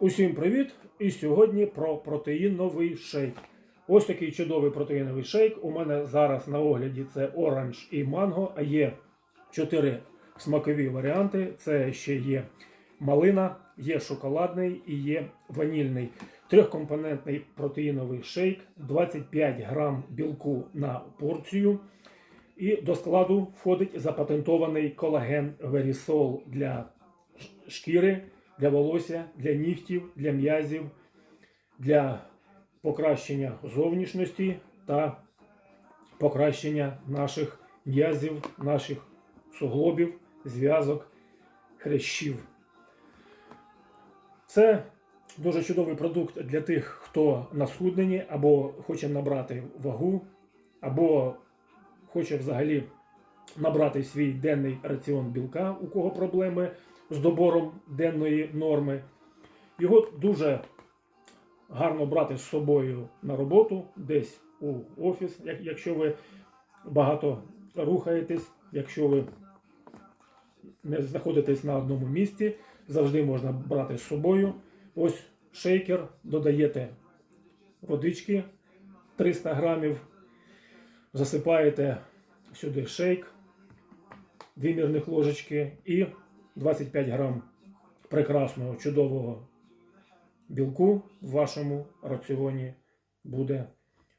Усім привіт! І сьогодні про протеїновий шейк. Ось такий чудовий протеїновий шейк. У мене зараз на огляді це оранж і манго, а є чотири смакові варіанти. Це ще є малина, є шоколадний і є ванільний. Трьохкомпонентний протеїновий шейк, 25 грам білку на порцію. І до складу входить запатентований колаген Верісол для шкіри, для волосся, для нігтів, для м'язів, для покращення зовнішності та покращення наших м'язів, наших суглобів, зв'язок, хрящів. Це дуже чудовий продукт для тих, хто на схудненні або хоче набрати вагу, або хоче взагалі набрати свій денний раціон білка, у кого проблеми з добором денної норми. Його дуже гарно брати з собою на роботу, десь у офіс, якщо ви багато рухаєтесь, якщо ви не знаходитесь на одному місці, завжди можна брати з собою. Ось шейкер, додаєте водички 300 грамів, засипаєте сюди шейк, дві ложечки і 25 грам прекрасного чудового білку в вашому раціоні буде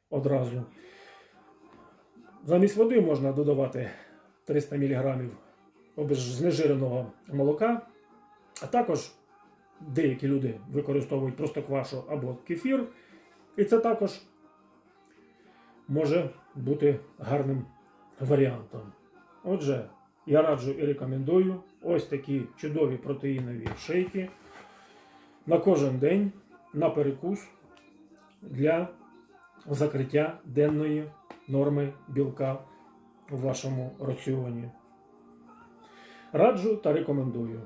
одразу. Замість води можна додавати 300 мг знежиреного молока, а також деякі люди використовують просто квашу або кефір. І це також може бути гарним варіантом. Отже, я раджу і рекомендую ось такі чудові протеїнові шейки на кожен день на перекус для закриття денної норми білка у вашому раціоні. Раджу та рекомендую.